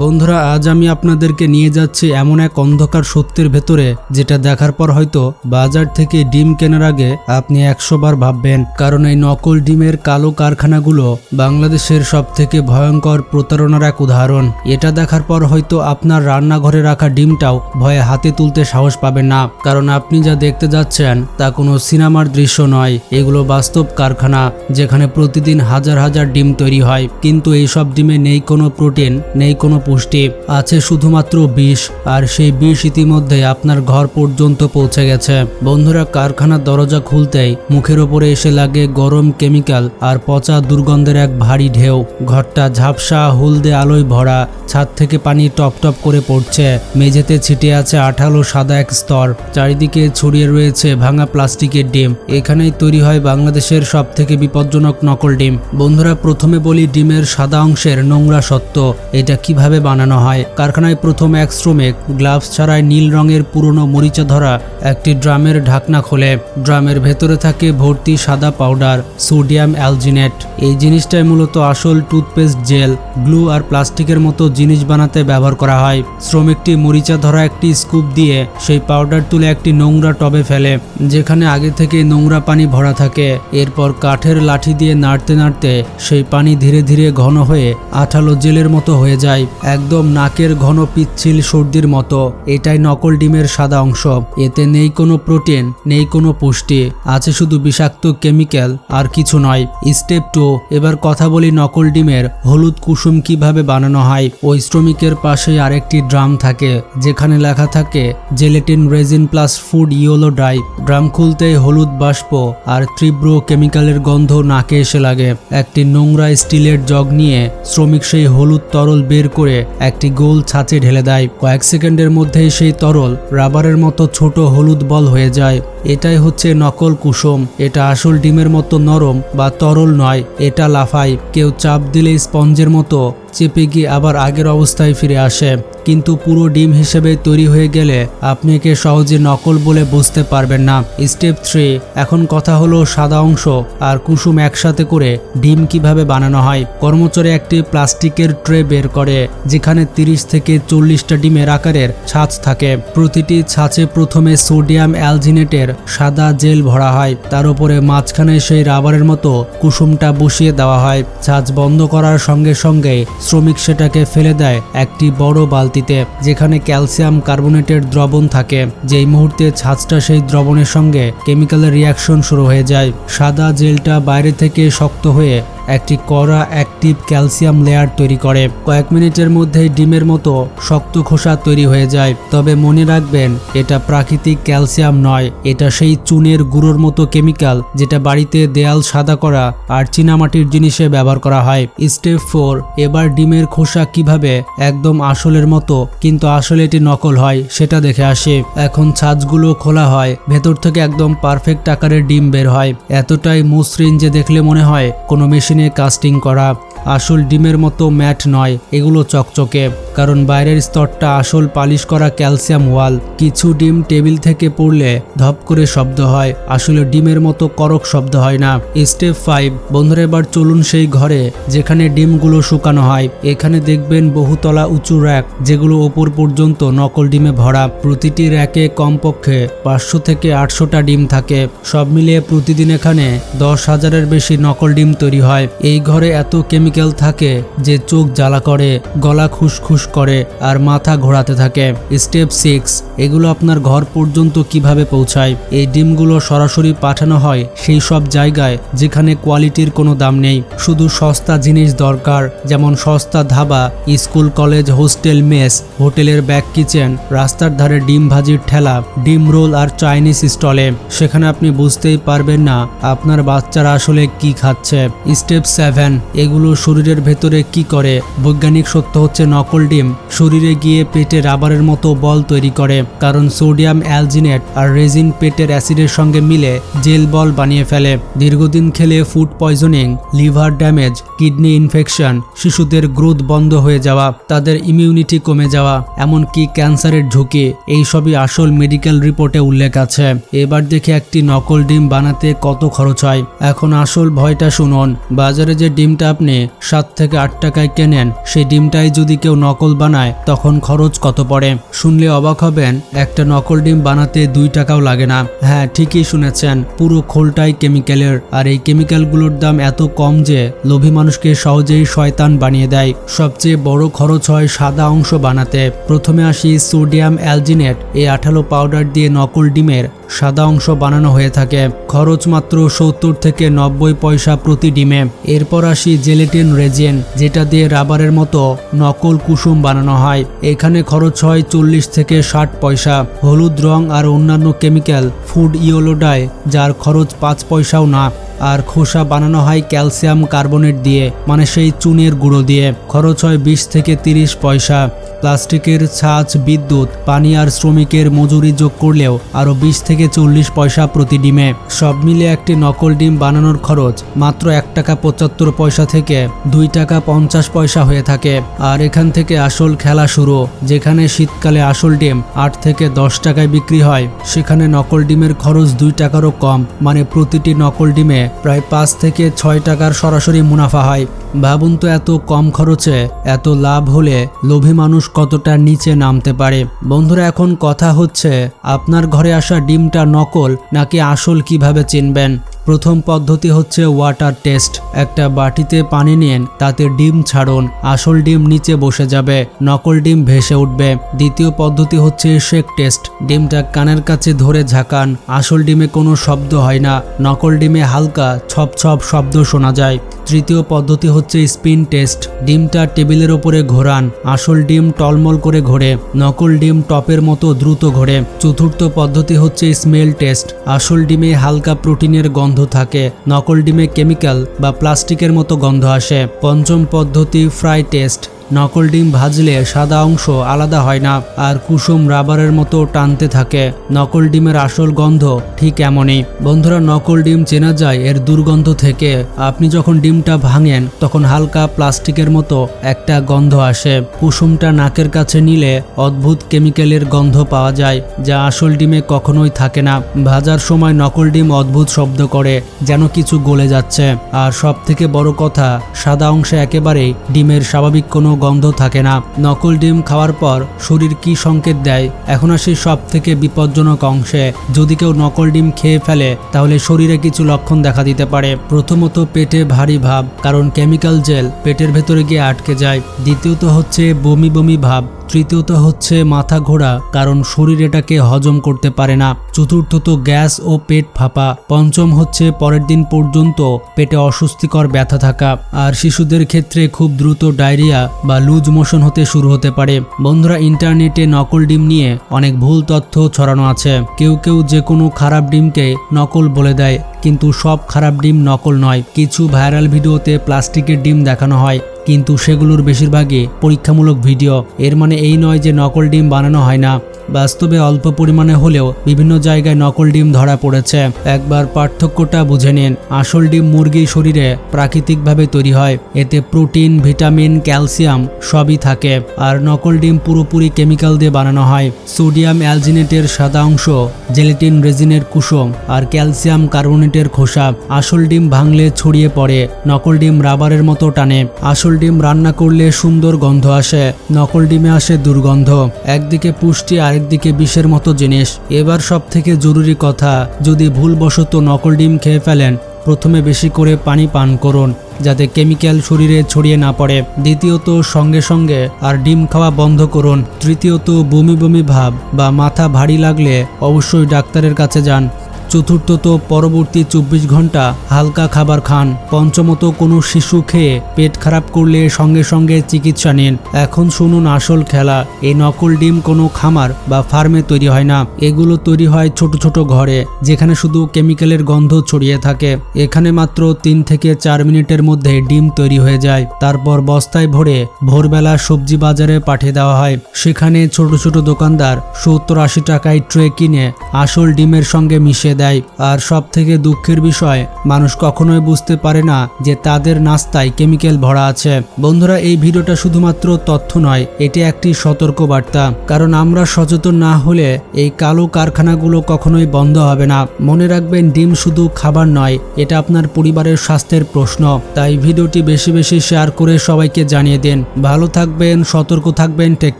বন্ধুরা, আজ আমি আপনাদেরকে নিয়ে যাচ্ছি এমন এক অন্ধকার সত্যের ভেতরে, যেটা দেখার পর হয়তো বাজার থেকে ডিম কেনার আগে আপনি একশো বার ভাববেন। কারণ এই নকল ডিমের কালো কারখানাগুলো বাংলাদেশের সব থেকে ভয়ঙ্কর প্রতারণার এক উদাহরণ। এটা দেখার পর হয়তো আপনার রান্নাঘরে রাখা ডিমটাও ভয়ে হাতে তুলতে সাহস পাবেন না। কারণ আপনি যা দেখতে যাচ্ছেন, তা কোনো সিনেমার দৃশ্য নয়। এগুলো বাস্তব কারখানা, যেখানে প্রতিদিন হাজার হাজার ডিম তৈরি হয়। কিন্তু এইসব ডিমে নেই কোনো প্রোটিন, নেই কোনো পুষ্টি আছে শুধুমাত্র বিষ, আর সেই বিষ ইতিমধ্যে আপনার ঘর পর্যন্ত পৌঁছে গেছে। বন্ধুরা, কারখানার দরজা খুলতেই মুখের ওপরে এসে লাগে গরম কেমিক্যাল আর পচা দুর্গন্ধের এক ভারী ঢেউ। ঘরটা ঝাপসা হলদে আলোয় ভরা, ছাদ থেকে পানি টপ টপ করে পড়ছে। মেঝেতে ছিটে আছে আঠালো সাদা এক স্তর। চারিদিকে ছড়িয়ে রয়েছে ভাঙা প্লাস্টিকের ডিম। এখানেই তৈরি হয় বাংলাদেশের সব থেকে বিপজ্জনক নকল ডিম। বন্ধুরা, প্রথমে বলি ডিমের সাদা অংশের নোংরা সত্য এটা কীভাবে বানানো হয়। কারখানায় প্রথম এক শ্রমিক গ্লাভস ছাড়াই নীল রঙের পুরনো মরিচা ধরা একটি ড্রামের ঢাকনা খোলে। ড্রামের ভেতরে থাকে ভর্তি সাদা পাউডার, সোডিয়াম অ্যালজিনেট। এই জিনিসটাই মূলত আসল টুথপেস্ট জেল, গ্লু আর প্লাস্টিকের মতো জিনিস বানাতে ব্যবহার করা হয়। শ্রমিকটি মরিচা ধরা একটি স্কুপ দিয়ে সেই পাউডার তুলে একটি নোংরা টবে ফেলে, যেখানে আগে থেকে নোংরা পানি ভরা থাকে। এরপর কাঠের লাঠি দিয়ে নাড়তে নাড়তে সেই পানি ধীরে ধীরে ঘন হয়ে আঠালো জেলের মতো হয়ে যায়। একদম নাকের ঘন পিচ্ছিল সর্দির মতো। এটাই নকল ডিমের সাদা অংশ। এতে নেই কোনো প্রোটিন, নেই কোনো পুষ্টি। আছে শুধু বিষাক্ত কেমিক্যাল, আর কিছু নয়। স্টেপ টু, এবার কথা বলি নকল ডিমের। হলুদ কুসুম কীভাবে বানানো হয়? ওই শ্রমিকের পাশে আরেকটি ড্রাম থাকে, যেখানে লেখা থাকে, gelatin resin plus food yellow dry. Drum খুলতেই হলুদ বাষ্প আর তীব্র কেমিক্যালের গন্ধ নাকে এসে লাগে। একটি নোংরা স্টিলের জগ নিয়ে শ্রমিক সেই হলুদ তরল বের করে একটি গোল ছাঁচে ঢেলে দেয়। কয়েক সেকেন্ডের মধ্যেই সেই তরল, রাবারের মতো ছোট হলুদ বল হয়ে যায়। এটাই হচ্ছে নকল কুসুম। এটা আসল ডিমের মতো নরম বা তরল নয়, এটা লাফায়। কেউ চাপ দিলে স্পঞ্জের মতো চেপে গিয়ে আবার আগের অবস্থায় ফিরে আসে। কিন্তু পুরো ডিম হিসেবে তৈরি হয়ে গেলে আপনি একে সহজে নকল বলে বুঝতে পারবেন না। স্টেপ থ্রি, এখন কথা হলো সাদা অংশ আর কুসুম একসাথে করে ডিম কীভাবে বানানো হয়। কর্মচারী একটি প্লাস্টিকের ট্রে বের করে, যেখানে তিরিশ থেকে চল্লিশটা ডিমের আকারের ছাঁচ থাকে। প্রতিটি ছাঁচে প্রথমে সোডিয়াম অ্যালজিনেটের সাদা জেল ভরা হয়। তার উপরে মাঝখানে সেই রাবারের মতো কুসুমটা বসিয়ে দেওয়া হয়। ছাঁচ বন্ধ করার সঙ্গে সঙ্গে শ্রমিক সেটাকে ফেলে দেয় একটি বড় বালতিতে, যেখানে ক্যালসিয়াম কার্বোনেটের দ্রবণ থাকে। যেই মুহূর্তে ছাঁচটা সেই দ্রবণের সঙ্গে কেমিক্যালের রিয়াকশন শুরু হয়ে যায়। সাদা জেলটা বাইরে থেকে শক্ত হয়ে একটি কড়া অ্যাক্টিভ ক্যালসিয়াম লেয়ার তৈরি করে। কয়েক মিনিটের মধ্যেই ডিমের মতো শক্ত খোসা তৈরি হয়ে যায়। তবে মনে রাখবেন, এটা প্রাকৃতিক ক্যালসিয়াম নয়। এটা সেই চুনের গুঁড়োর মতো কেমিক্যাল যেটা বাড়িতে দেয়াল সাদা করা আর চীনামাটির জিনিসে ব্যবহার করা হয়। স্টেপ ফোর, এবার ডিমের খোসা কীভাবে একদম আসলের মতো, কিন্তু আসলে এটি নকল হয়, সেটা দেখে আসে। এখন ছাঁচগুলো খোলা হয়, ভেতর থেকে একদম পারফেক্ট আকারের ডিম বের হয়। এতটাই মসৃণ যে দেখলে মনে হয় কোনো মেশিনে কাস্টিং করা আসল ডিমের মতো ম্যাট নয়, এগুলো চকচকে। কারণ বাইরের স্তরটা আসল পালিশ করা ক্যালসিয়াম ওয়াল। কিছু ডিম টেবিল থেকে পড়লে ধপ করে শব্দ হয়। আসলে ডিমের মতো করক শব্দ হয় না। স্টেপ ফাইভ, বন্ধুরা এবার চলুন সেই ঘরে যেখানে ডিমগুলো শুকানো হয়। এখানে দেখবেন বহুতলা উঁচু র্যাক, যেগুলো ওপর পর্যন্ত নকল ডিমে ভরা। প্রতিটি র্যাকে কমপক্ষে পাঁচশো থেকে আটশোটা ডিম থাকে। সব মিলিয়ে প্রতিদিন এখানে দশ হাজারের বেশি নকল ডিম তৈরি হয়। এই ঘরে এত কেমিক্যাল থাকে যে চোখ জ্বালা করে, গলা খুসখুস করে আর মাথা ঘোরাতে থাকে। স্টেপ সিক্স, এগুলো আপনার ঘর পর্যন্ত কীভাবে পৌঁছায়? এই ডিমগুলো সরাসরি পাঠানো হয় সেই সব জায়গায় যেখানে কোয়ালিটির কোনো দাম নেই। শুধু সস্তা জিনিস দরকার, যেমন সস্তা dhaba, school college, hostel mess, হোটেলের ব্যাক কিচেন, রাস্তার ধারে ডিম ভাজির ঠেলা, ডিম রোল আর চাইনিজ স্টলে। সেখানে আপনি বুঝতেই পারবেন না আপনার বাচ্চারা আসলে কি খাচ্ছে। স্টেপ সেভেন, এগুলো শরীরের ভেতরে কি করে? বৈজ্ঞানিক সত্য হচ্ছে নকল ডিম শরীরে গিয়ে পেটে রাবারের মতো বল তৈরি করে, কারণ সোডিয়াম অ্যালজিনেট আর রেজিন পেটের অ্যাসিডের সঙ্গে মিলে জেল বল বানিয়ে ফেলে। দীর্ঘদিন খেলে food poisoning, liver damage, kidney infection, শিশুদের গ্রোথ বন্ধ হয়ে যাওয়া, তাদের ইমিউনিটি কমে যাওয়া, এমনকি ক্যান্সারের ঝুঁকি এই সবই আসল মেডিকেল রিপোর্টে উল্লেখ আছে। এবার দেখে একটি নকল ডিম বানাতে কত খরচ হয়। এখন আসল ভয়টা শুনুন। বাজারে যে ডিমটা আপনি সাত থেকে আট টাকায় কেনেন। সেই ডিমটাই যদি কেউ নকল বানায়, তখন খরচ কত পড়ে? শুনলে অবাক হবেন, একটা নকল ডিম বানাতে দুই টাকাও লাগে না। হ্যাঁ ঠিকই শুনেছেন, পুরো খোলটাই কেমিক্যালের। আর এই কেমিক্যালগুলোর দাম এত কম যে, লোভী মানুষকে সহজেই শয়তান বানিয়ে দেয়। সবচেয়ে বড় খরচ হয় সাদা অংশ বানাতে। প্রথমে আসি সোডিয়াম অ্যালজিনেট, এই আঠালো পাউডার দিয়ে নকল ডিমের সাদা অংশ বানানো হয়ে থাকে। খরচ মাত্র সত্তর থেকে নব্বই পয়সা প্রতি ডিমে। এরপর আসি জেলেটিন রেজিন, যেটা দিয়ে রাবারের মতো নকল কুসুম বানানো হয়। এখানে খরচ হয় চল্লিশ থেকে ষাট পয়সা। হলুদ রং আর অন্যান্য কেমিক্যাল ফুড ইয়োলোডায়, যার খরচ পাঁচ পয়সাও না। আর খোসা বানানো হয় ক্যালসিয়াম কার্বনেট দিয়ে মানে সেই চুনের গুঁড়ো দিয়ে। খরচ হয় বিশ থেকে তিরিশ পয়সা। প্লাস্টিকের ছাঁচ, বিদ্যুৎ, পানি আর শ্রমিকের মজুরি যোগ করলেও আরও বিশ থেকে চল্লিশ পয়সা প্রতি ডিমে। সব মিলে একটি নকল ডিম বানানোর খরচ মাত্র এক টাকা পঁচাত্তর পয়সা থেকে দুই টাকা পঞ্চাশ পয়সা হয়ে থাকে। আর এখান থেকে আসল খেলা শুরু, যেখানে শীতকালে আসল ডিম আট থেকে দশ টাকায় বিক্রি হয়। সেখানে নকল ডিমের খরচ দুই টাকারও কম মানে প্রতিটি নকল ডিমে প্রায় পাঁচ থেকে ছয় টাকার সরাসরি মুনাফা হয়। ভাবুন তো এত কম খরচে, এত লাভ হলে লোভী মানুষ কতটা নিচে নামতে পারে। বন্ধুরা, এখন কথা হচ্ছে, আপনার ঘরে আসা ডিমটা নকল নাকি আসল কীভাবে চিনবেন? প্রথম পদ্ধতি হচ্ছে ওয়াটার টেস্ট একটা বাটিতে পানি নিন, তাতে ডিম ছাড়ুন, আসল ডিম নিচে বসে যাবে, নকল ডিম ভেসে উঠবে। দ্বিতীয় পদ্ধতি হচ্ছে শেক টেস্ট ডিমটা কানের কাছে ধরে ঝাঁকান, আসল ডিমে কোনো শব্দ হয় না, নকল ডিমে হালকা ছপ ছপ শব্দ শোনা যায়। তৃতীয় পদ্ধতি হচ্ছে স্পিন টেস্ট। ডিমটা টেবিলের ওপরে ঘোরান, আসল ডিম টলমল করে ঘোরে, নকল ডিম টপের মতো দ্রুত ঘোরে। চতুর্থ পদ্ধতি হচ্ছে স্মেল টেস্ট, আসল ডিমে হালকা প্রোটিনের গন্ধ থাকে, নকল ডিমে কেমিক্যাল বা প্লাস্টিকের মতো গন্ধ আসে। পঞ্চম পদ্ধতি, ফ্রাই টেস্ট। নকল ডিম ভাজলে সাদা অংশ আলাদা হয় না, আর কুসুম রাবারের মতো টানতে থাকে। নকল ডিমের আসল গন্ধ ঠিক এমনই। বন্ধুরা, নকল ডিম চেনা যায় এর দুর্গন্ধ থেকে। আপনি যখন ডিমটা ভাঙেন, তখন হালকা প্লাস্টিকের মতো একটা গন্ধ আসে। কুসুমটা নাকের কাছে নিলে অদ্ভুত কেমিক্যালের গন্ধ পাওয়া যায়, যা আসল ডিমে কখনোই থাকে না। ভাজার সময় নকল ডিম অদ্ভুত শব্দ করে, যেন কিছু গলে যাচ্ছে। আর সব থেকে বড় কথা, সাদা অংশে একেবারেই ডিমের স্বাভাবিক কোনো গন্ধ থাকে না। নকল ডিম খাওয়ার পর শরীর কি সংকেত দেয়? এখন আসি সব থেকে বিপজ্জনক অংশে। যদি কেউ নকল ডিম খেয়ে ফেলে, তাহলে শরীরে কিছু লক্ষণ দেখা দিতে পারে। প্রথমত পেটে ভারী ভাব, কারণ কেমিক্যাল জেল পেটের ভেতরে গিয়ে আটকে যায়। দ্বিতীয়ত হচ্ছে বমি বমি ভাব। তৃতীয়ত হচ্ছে মাথা ঘোরা, কারণ শরীর এটাকে হজম করতে পারে না। চতুর্থত গ্যাস ও পেট ফাঁপা। পঞ্চম হচ্ছে পরের দিন পর্যন্ত পেটে অস্বস্তিকর ব্যথা থাকা। আর শিশুদের ক্ষেত্রে খুব দ্রুত ডায়রিয়া বা লুজ মোশন হতে শুরু হতে পারে। বন্ধুরা, ইন্টারনেটে নকল ডিম নিয়ে অনেক ভুল তথ্য ছড়ানো আছে। কেউ কেউ যে কোনো খারাপ ডিমকে নকল বলে দেয়, কিন্তু সব খারাপ ডিম নকল নয়। কিছু ভাইরাল ভিডিওতে প্লাস্টিকের ডিম দেখানো হয়। কিন্তু সেগুলোর বেশিরভাগই পরীক্ষামূলক ভিডিও। এর মানে এই নয় যে নকল ডিম বানানো হয় না। বাস্তবে অল্প পরিমাণে হলেও বিভিন্ন জায়গায় নকল ডিম ধরা পড়েছে। একবার পার্থক্যটা বুঝে নিন। আসল ডিম মুরগির শরীরে প্রাকৃতিকভাবে তৈরি হয়। এতে প্রোটিন, ভিটামিন, ক্যালসিয়াম সবই থাকে। আর নকল ডিম পুরোপুরি কেমিক্যাল দিয়ে বানানো হয়। সোডিয়াম অ্যালজিনেটের সাদা অংশ, জেলেটিন রেজিনের কুসুম আর ক্যালসিয়াম কার্বোনেটের খোসা। আসল ডিম ভাঙলে ছড়িয়ে পড়ে, নকল ডিম রাবারের মতো টানে। আসল ডিম রান্না করলে সুন্দর গন্ধ আসে। নকল ডিমে আসে দুর্গন্ধ। একদিকে পুষ্টি আরেকদিকে বিষের মতো জিনিস। এবার সব থেকে জরুরি কথা, যদি ভুলবশত নকল ডিম খেয়ে ফেলেন, প্রথমে বেশি করে পানি পান করুন, যাতে কেমিক্যাল শরীরে ছড়িয়ে না পড়ে। দ্বিতীয়ত, সঙ্গে সঙ্গে আর ডিম খাওয়া বন্ধ করুন। তৃতীয়ত, বমি বমি ভাব বা মাথা ভারী লাগলে অবশ্যই ডাক্তারের কাছে যান। চতুর্থত পরবর্তী চব্বিশ ঘণ্টা হালকা খাবার খান। পঞ্চমত কোনো শিশু খেয়ে পেট খারাপ করলে সঙ্গে সঙ্গে চিকিৎসা নিন। এখন শুনুন আসল খেলা। এই নকল ডিম কোনো খামার বা ফার্মে তৈরি হয় না। এগুলো তৈরি হয় ছোট ছোট ঘরে, যেখানে শুধু কেমিক্যালের গন্ধ ছড়িয়ে থাকে। এখানে মাত্র তিন থেকে চার মিনিটের মধ্যে ডিম তৈরি হয়ে যায়। তারপর বস্তায় ভরে ভোরবেলা সবজি বাজারে পাঠিয়ে দেওয়া হয়। সেখানে ছোট ছোট দোকানদার সত্তর আশি টাকায় ট্রে কিনে আসল ডিমের সঙ্গে মিশিয়ে দেয়। দেয়। আর সব থেকে দুঃখের বিষয়, মানুষ কখনোই বুঝতে পারে না যে তাদের নাস্তায় কেমিক্যাল ভরা আছে। বন্ধুরা, এই ভিডিওটা শুধুমাত্র তথ্য নয়, এটি একটি সতর্ক বার্তা কারণ আমরা সচেতন না হলে এই কালো কারখানাগুলো কখনোই বন্ধ হবে না। মনে রাখবেন, ডিম শুধু খাবার নয়, এটা আপনার পরিবারের স্বাস্থ্যের প্রশ্ন। তাই ভিডিওটি বেশি বেশি শেয়ার করে সবাইকে জানিয়ে দিন। ভালো থাকবেন, সতর্ক থাকবেন টেক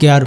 কেয়ার